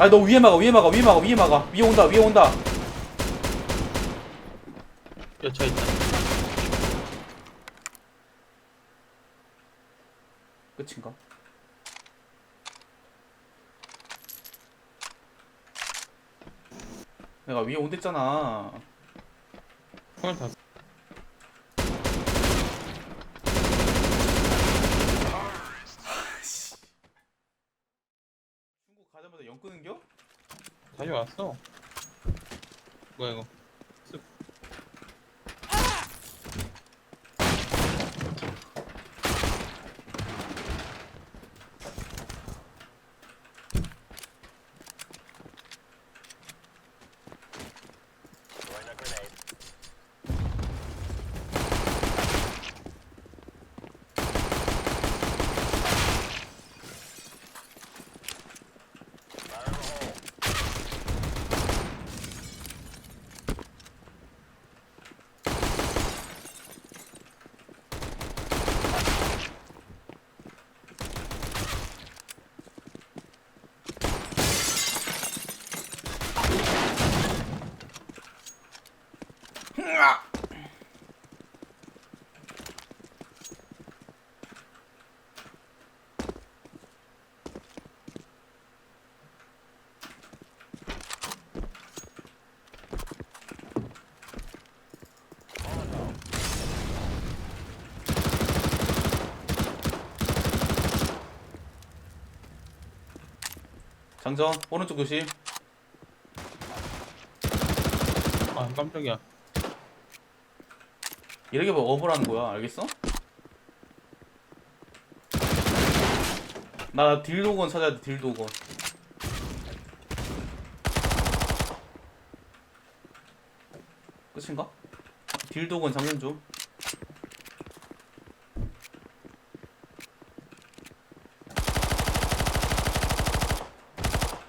아너 위에 막아 위에 막아 위에 막아 위에 막아 위에 온다 위에 온다 여차 있다. 끝인가? 내가 위에 온댔잖아 총알 다. 중 국 가자마자 영 끄는겨? 다시 왔어. 뭐야 이거? 장전 오른쪽 조심 아 깜짝이야. 이렇게 뭐 어부라는 거야 알겠어? 나 딜도건 찾아야 돼 딜도건 끝인가? 딜도건 장전 좀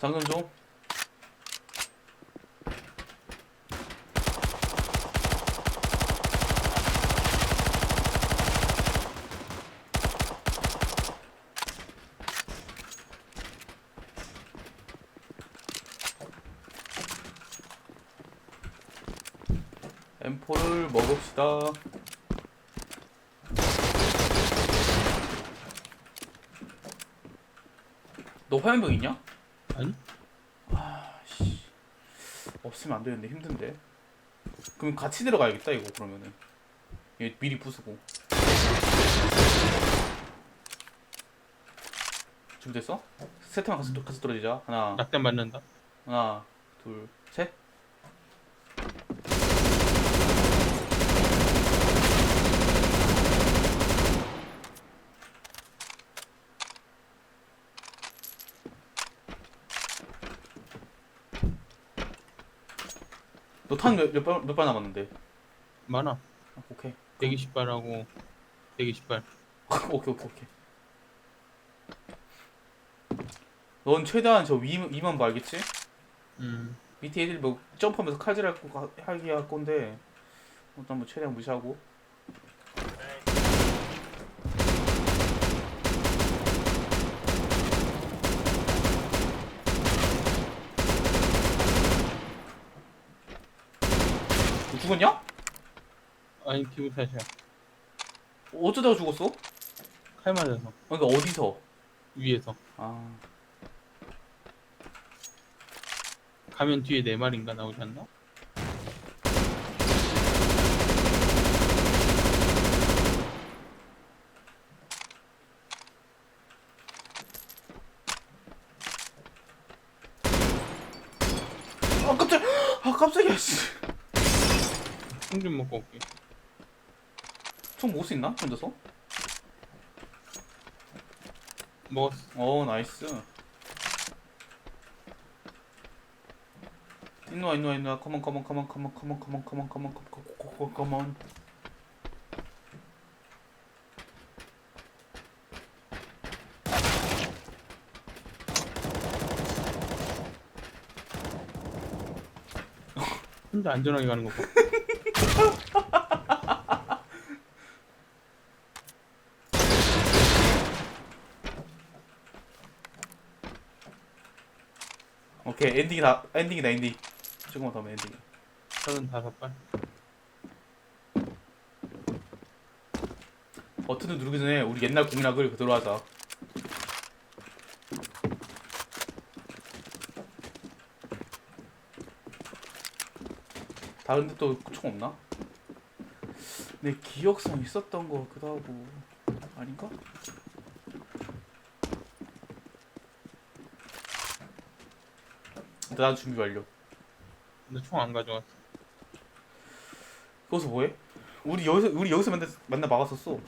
장전 좀 M4를 먹읍시다. 너 화염병 있냐? 아니? 아씨 없으면 안 되는데 힘든데. 그럼 같이 들어가야겠다 이거 그러면은. 얘 미리 부수고. 준비됐어? 세트만 같이, 같이 떨어지자. 하나, 낙대 맞는다. 하나, 둘, 셋. 너탄 몇몇발 몇 발 남았는데? 많아. 아, 오케이. 120발하고 120발. 오케이 오케이 오케이. 넌 최대한 저 위, 위만 봐 알겠지? 음. 밑에 애들이 뭐 점프하면서 칼질할 거 가- 하기 할 건데 일단 뭐 최대한 무시하고 죽었냐? 아니 기분 탓이야. 어쩌다가 죽었어? 칼 맞아서 그러니까 어디서? 위에서 아 가면 뒤에 네 마리인가 나오지 않나? 아 깜짝 아 깜짝이야 씨. 총 좀 먹고 올게. 총 먹을 수 있나? 혼자서? 먹었어. 어 나이스 인노아 인노아 인노아 컴온 컴온 컴온 컴온 컴온 컴온 컴온 컴온 컴온 컴온 혼자 안전하게 가는 거 봐. 오케이 엔딩이 다 엔딩이다 엔딩. 조금만 더 하면 엔딩 서른 다섯 발. 버튼을 누르기 전에 우리 옛날 공략을 그대로 하자 다른 데또 총 없나? 내 기억상 있었던 거 같기도 하고 아닌가? 난 준비 완료 근데 총 안 가져왔어. 거기서 뭐해? 우리 여기서 우리 여기서 만나 만나 막았었어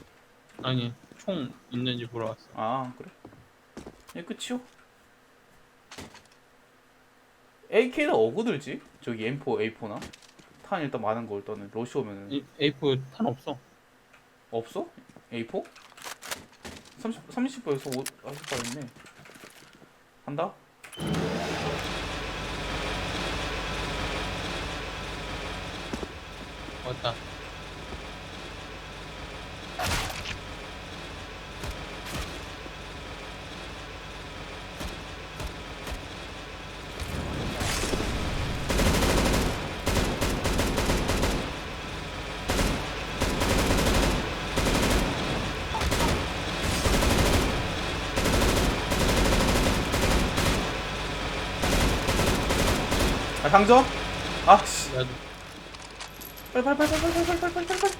아니 총 있는지 보러 왔어. 아 그래? 예 끝이요? AK는 어구 들지? 저기 M4, A4나? 탄 일단 많은 거 일단은 러시 오면은 이 A4 탄 없어. 없어? A4? 30, 30번에서 5, 50번 있네 한다? 왔다. 아 상점? 아씨 나도 빨리 빨리 빨리 빨리 빨리 빨리 빨리 빨리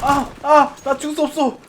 아! 아! 나 죽을 수 없어!